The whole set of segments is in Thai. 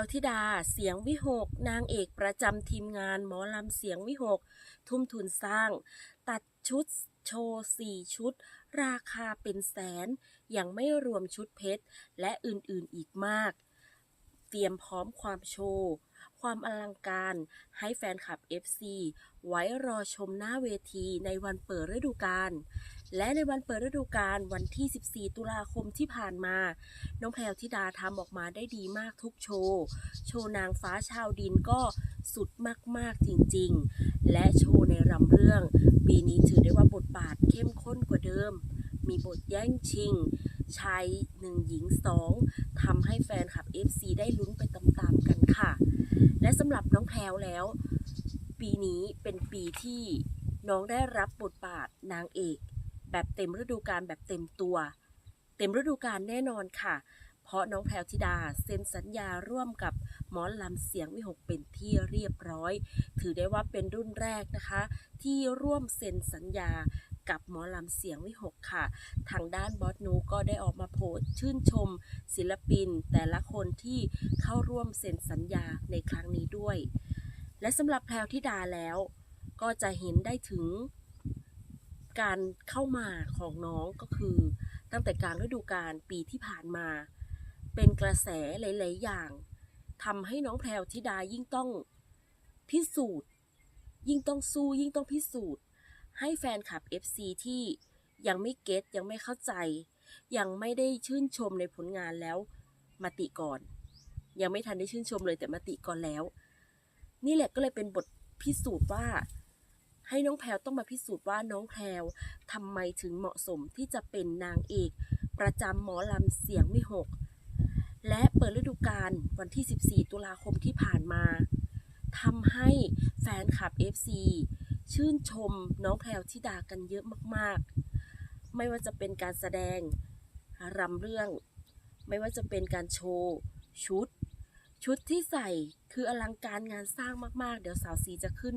วธิดาเสียงวิหก นางเอกประจำทีมงานหมอลำเสียงวิหก ทุ่มทุนสร้าง ตัดชุดโชว์สี่ชุด ราคาเป็นแสน ยังไม่รวมชุดเพชร และอื่นๆอีกมาก เตรียมพร้อมความโชว์ ความอลังการให้แฟนคลับ FC ไว้รอชมหน้าเวทีในวันเปิดฤดูกาล และในวันเปิดฤดูกาลวันที่ 14 ตุลาคมที่ผ่านมา น้องแพรวธิดาทำออกมาได้ดีมากทุกโชว์ โชว์นางฟ้าชาวดินก็สุดมากๆจริงๆ และโชว์ในรำเรื่อง ปีนี้ถือได้ว่าบทบาทเข้มข้นกว่าเดิม มีบทแย่งชิงชายหนึ่งหญิงสองทำให้แฟนคลับ FC ได้ลุ้นไปตามๆกันค่ะ และสำหรับน้องแพรวแล้ว ปีนี้เป็นปีที่น้องได้รับบทบาทนางเอก แบบเต็มฤดูกาลแบบเต็มตัว เต็มฤดูกาลแน่นอนค่ะ เพราะน้องแพรวธิดาเซ็นสัญญาร่วมกับหมอลำเสียงวิหกเป็นที่เรียบร้อย ถือได้ว่าเป็นรุ่นแรกนะคะ ที่ร่วมเซ็นสัญญากับหมอลำเสียงวิหกค่ะ ทางด้านบอสนูก็ได้ออกมาโพสชื่นชม ศิลปิน แต่ละคนที่เข้าร่วมเซ็นสัญญาในครั้งนี้ด้วย และสำหรับแพรวธิดาแล้ว ก็จะเห็นได้ถึง การเข้ามาของน้องก็คือ ตั้งแต่กลางฤดูกาลปีที่ผ่านมา เป็นกระแสหลาย ๆ อย่างทำให้น้องแพรวธิดายิ่งต้องพิสูจน์ ยิ่งต้องสู้ยิ่งต้องพิสูจน์ ให้แฟนคลับ FC ที่ยังไม่เก็ตยังไม่เข้าใจ ยังไม่ได้ชื่นชมในผลงานแล้วมาติก่อน ยังไม่ทันได้ชื่นชมเลยแต่มาติก่อนแล้ว นี่แหละก็เลยเป็นบทพิสูจน์ว่า ให้น้องแพรวต้องมาพิสูจน์ว่าน้องแพรวทำไมถึงเหมาะสมที่จะเป็นนางเอก ประจำหมอลำเสียงวิหก และเปิดฤดูกาลวันที่ 14 ตุลาคมที่ผ่านมาทำให้แฟนคลับ FC ชื่นชมน้องแพรวธิดากันเยอะมากๆ ไม่ว่าจะเป็นการแสดงรำเรื่อง ไม่ว่าจะเป็นการโชว์ ชุด ชุดที่ใส่คืออลังการงานสร้างมากๆ เดี๋ยวสาวสีจะขึ้น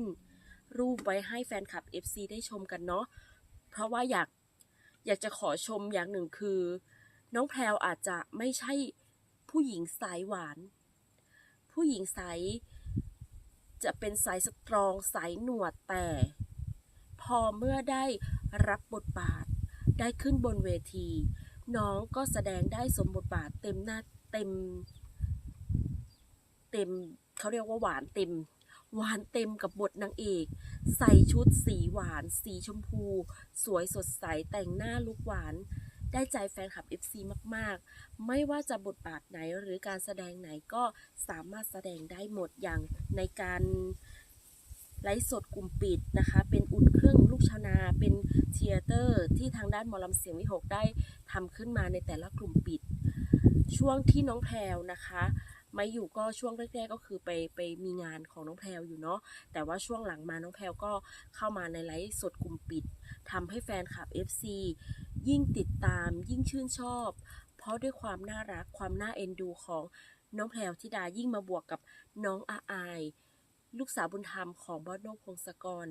รูปไว้ให้แฟนคลับ FC ได้ชมกันเนาะเพราะว่าอยากอยากจะขอชมอย่างหนึ่งคือ น้องแพรวอาจจะไม่ใช่ผู้หญิงสายหวาน ผู้หญิงสายจะเป็นสายสตรองสายหนวดแต่ พอเมื่อได้รับบทบาทได้ขึ้นบนเวที น้องก็แสดงได้สมบทบาทเต็มหน้าเต็ม เต็มเขาเรียกว่าหวานเต็ม หวานเต็มกับบทนางเอก ใส่ชุดสีหวาน สีชมพู สวยสดใสแต่งหน้าลุกหวาน ได้ใจแฟนคลับ FC มาก ๆ ไม่ว่าจะบทบาทไหนหรือการแสดงไหนก็สามารถแสดงได้หมดอย่างในการไลฟ์สดกลุ่มปิดนะคะ เป็นอุ่นเครื่องลูกชาวนาเป็นเทียเตอร์ที่ทางด้านมอลำเสียงวิหกได้ทำขึ้นมาในแต่ละกลุ่มปิด ช่วงที่น้องแพรวนะคะ มาอยู่ก็ช่วงแรกๆก็คือไปไปมีงานของน้องแพรวอยู่เนาะแต่ว่าช่วงหลังมาน้องแพรวก็เข้ามาในไลฟ์สดกลุ่มปิดทำให้แฟนคลับ FC ยิ่งติดตามยิ่งชื่นชอบ เพราะด้วยความน่ารักความน่าเอ็นดูของน้องแพรวธิดายิ่งมาบวกกับน้องอาอายลูกสาวบุญธรรมของบอสโนพงศกร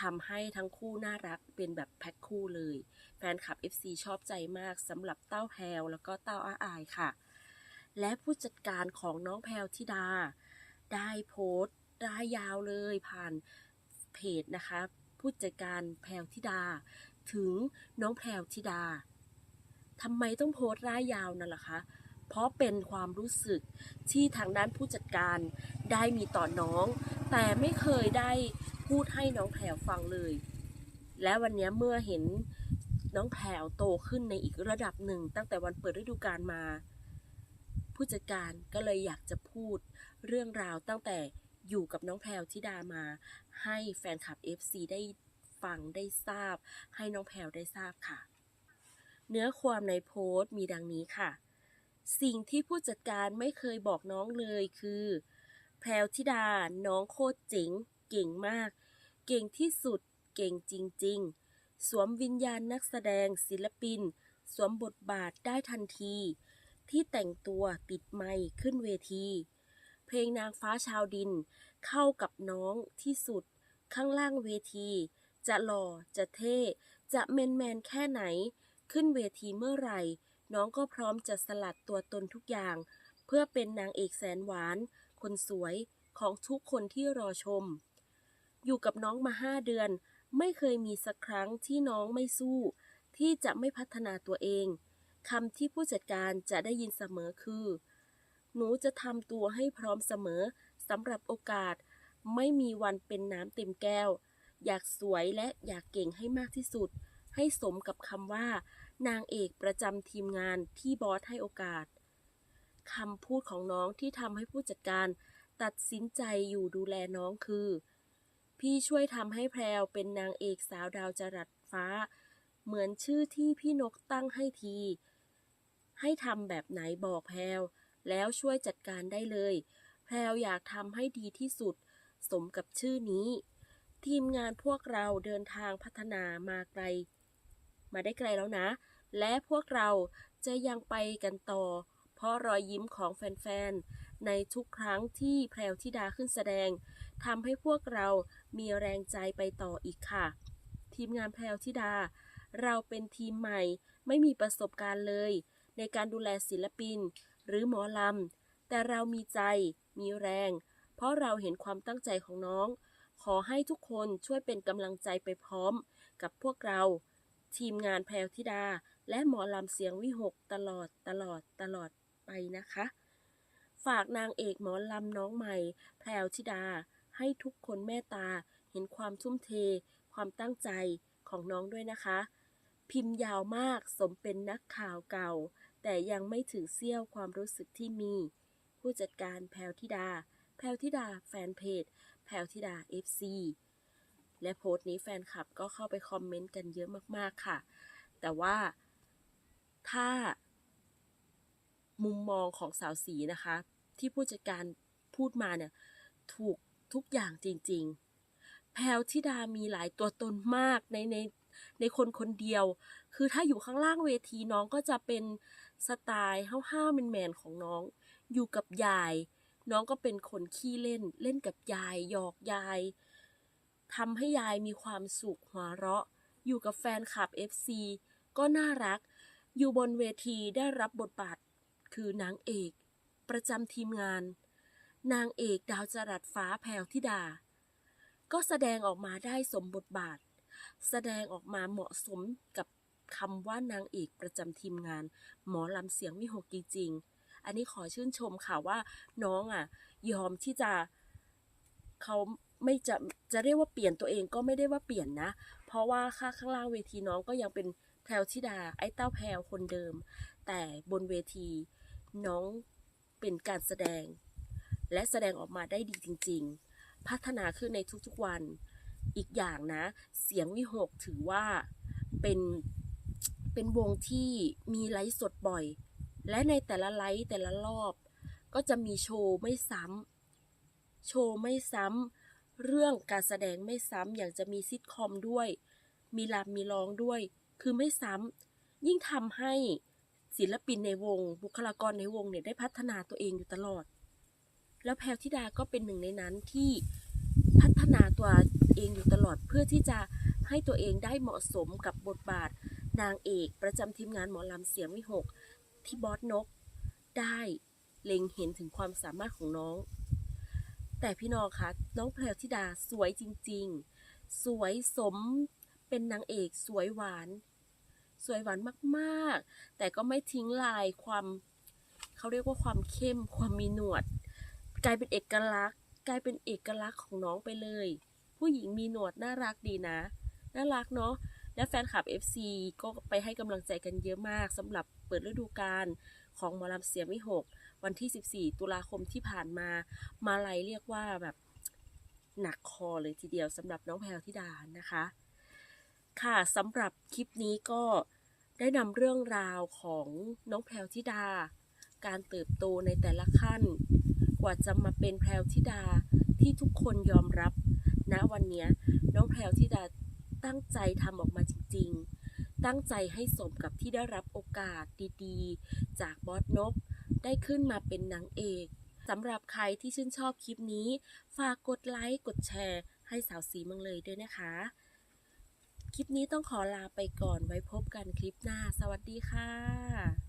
ทำให้ทั้งคู่น่ารักเป็นแบบแพ็คคู่เลย แฟนคลับ FC ชอบใจมากสำหรับเต้าแพรวแล้วก็เต้าอาอายค่ะ และผู้จัดการของน้องแพรวธิดา ได้โพสต์รายยาวเลยผ่านเพจนะคะผู้จัดการแพรวธิดา ถึงน้องแพรวธิดาทำไมต้องโพสต์รายยาวนั่นล่ะคะเพราะเป็นความรู้สึกที่ทางด้านผู้จัดการได้มีต่อน้อง แต่ไม่เคยได้พูดให้น้องแพรวฟังเลย และวันนี้เมื่อเห็นน้องแพรวโตขึ้นในอีกระดับหนึ่ง ตั้งแต่วันเปิดฤดูกาลมา ผู้จัดการก็เลยอยากจะพูดเรื่องราวตั้งแต่อยู่กับน้องแพรวธิดามา ให้แฟนคลับ FC ได้ฟังได้ทราบ ให้น้องแพรวได้ทราบค่ะ เนื้อความในโพสต์มีดังนี้ค่ะ สิ่งที่ผู้จัดการไม่เคยบอกน้องเลยคือ แพรวธิดาน้องโคตรเจ๋งเก่งมาก เก่งที่สุด เก่งจริง ๆ สวมวิญญาณนักแสดงศิลปิน สวมบทบาทได้ทันที ที่แต่งตัวติดไมค์ขึ้นเวที เพลงนางฟ้าชาวดิน เข้ากับน้องที่สุด ข้างล่างเวที จะหล่อจะเท่ จะแมนแมนแค่ไหน ขึ้นเวทีเมื่อไหร่ น้องก็พร้อมจะสลัดตัวตนทุกอย่าง เพื่อเป็นนางเอกแสนหวาน คนสวยของทุกคนที่รอชม อยู่กับน้องมาห้าเดือน ไม่เคยมีสักครั้งที่น้องไม่สู้ ที่จะไม่พัฒนาตัวเอง คำที่ผู้จัดการจะได้ยินเสมอคือ หนูจะทำตัวให้พร้อมเสมอสำหรับโอกาส ไม่มีวันเป็นน้ำเต็มแก้ว อยากสวยและอยากเก่งให้มากที่สุด ให้สมกับคำว่า นางเอกประจำทีมงานที่บอสให้โอกาสคำพูดของน้องที่ทำให้ผู้จัดการตัดสินใจอยู่ดูแลน้องคือ พี่ช่วยทำให้แพรวเป็นนางเอกสาวดาวจรัสฟ้า เหมือนชื่อที่พี่นกตั้งให้ที ให้ทำแบบไหนบอกแพรวแล้วช่วยจัดการได้เลย แพรวอยากทำให้ดีที่สุด สมกับชื่อนี้ ทีมงานพวกเราเดินทางพัฒนามาไกล มาได้ไกลแล้วนะ และพวกเราจะยังไปกันต่อ เพราะรอยยิ้มของแฟนๆ ในทุกครั้งที่แพรวธิดาขึ้นแสดงทำให้พวกเรามีแรงใจไปต่ออีกค่ะ ทีมงานแพรวธิดา เราเป็นทีมใหม่ไม่มีประสบการณ์เลย ในการดูแลศิลปิน หรือหมอลำ แต่เรามีใจ มีแรง เพราะเราเห็นความตั้งใจของน้อง ขอให้ทุกคนช่วยเป็นกำลังใจไปพร้อม กับพวกเรา ทีมงานแพรวธิดา และหมอลำเสียงวิหกตลอดตลอดตลอดไปนะคะ ฝากนางเอกหมอลำน้องใหม่ แพรวธิดา ให้ทุกคนเมตตา เห็นความทุ่มเท ความตั้งใจของน้องด้วยนะคะ พิมพ์ยาวมากสมเป็นนักข่าวเก่า แต่ยังไม่ถึงเสี้ยวความรู้สึกที่มี ผู้จัดการแพรวธิดา แพรวธิดาแฟนเพจ แพรวธิดา FC และโพสต์นี้แฟนคลับก็เข้าไปคอมเมนต์กันเยอะมากๆค่ะ แต่ว่าถ้า มุมมองของสาวสีนะคะ ที่ผู้จัดการพูดมาเนี่ย ถูกทุกอย่างจริงๆ แพลวธิดามีหลายตัวตนมากในใน ในคนคนเดียว คือถ้าอยู่ข้างล่างเวทีน้องก็จะเป็นสไตล์ห้าวๆแมนๆของน้อง อยู่กับยาย น้องก็เป็นคนขี้เล่น เล่นกับยายหยอกยายทำให้ยายมีความสุขหัวเราะ อยู่กับแฟนคลับ FC ก็น่ารัก อยู่บนเวทีได้รับบทบาทคือนางเอก ประจำทีมงาน นางเอกดาวจรัสฟ้าแพรวธิดา ก็แสดงออกมาได้สมบทบาท แสดงออกมาเหมาะสมกับคำว่านางเอกประจำทีมงาน หมอลำเสียงวิหกจริง อันนี้ขอชื่นชมค่ะว่าน้องอะ ยอมที่จะเขาไม่จะจะเรียกว่าเปลี่ยนตัวเองก็ไม่ได้ว่าเปลี่ยนนะ เพราะว่าค่าข้างล่างเวทีน้องก็ยังเป็นแพรวธิดาไอ้เต้าแพรวคนเดิม แต่บนเวทีน้องเป็นการแสดง และแสดงออกมาได้ดีจริง ๆ พัฒนาขึ้นในทุกๆวัน อีกอย่างนะ เสียงวิหกถือว่าเป็นเป็นวงที่มีไลฟ์สดบ่อย และในแต่ละไลฟ์แต่ละรอบ ก็จะมีโชว์ไม่ซ้ำโชว์ไม่ซ้ำเรื่องการแสดงไม่ซ้ำอย่างจะมีซิทคอมด้วย มีลำมีร้องด้วย คือไม่ซ้ำยิ่งทำให้ศิลปินในวง บุคลากรในวงเนี่ยได้พัฒนาตัวเองอยู่ตลอด แล้วแพรวธิดาก็เป็นหนึ่งในนั้นที่พัฒนาตัว เองอยู่ตลอดเพื่อที่จะให้ตัวเองได้เหมาะสมกับบทบาท นางเอกประจำทีมงานหมอลำเสียงวิหก ที่บอสนกได้เล็งเห็นถึงความสามารถของน้อง แต่พี่นอคะน้องแพรวธิดาสวยจริง ๆ สวยสมเป็นนางเอกสวยหวาน สวยหวานมากๆ แต่ก็ไม่ทิ้งลายความเขาเรียกว่าความเข้มความมีหนวด กลายเป็นเอกลักษณ์ กลายเป็นเอกลักษณ์ของน้องไปเลย ผู้หญิงมีหนวดน่ารักดีนะ น่ารักเนาะ และแฟนคลับ FC ก็ไปให้กำลังใจกันเยอะมากสำหรับเปิดฤดูกาลของหมอลำเสียงวิหก วันที่ 14 ตุลาคมที่ผ่านมา มาลัยเรียกว่าแบบหนักคอเลยทีเดียวสำหรับน้องแพรวธิดานะคะ ค่ะสำหรับคลิปนี้ก็ได้นำเรื่องราวของน้องแพรวธิดา การเติบโตในแต่ละขั้น กว่าจะมาเป็นแพรวธิดาที่ทุกคนยอมรับ ณวันนี้น้องแพรวธิดาตั้งใจทำออกมาจริง ๆ ตั้งใจให้สมกับที่ได้รับโอกาสดีๆ จากบอสนกได้ขึ้นมาเป็นนางเอกสำหรับใครที่ชื่นชอบคลิปนี้ ฝากกดไลค์กดแชร์ ให้สาวสีมังเลยด้วยนะคะ คลิปนี้ต้องขอลาไปก่อนไว้พบกันคลิปหน้า สวัสดีค่ะ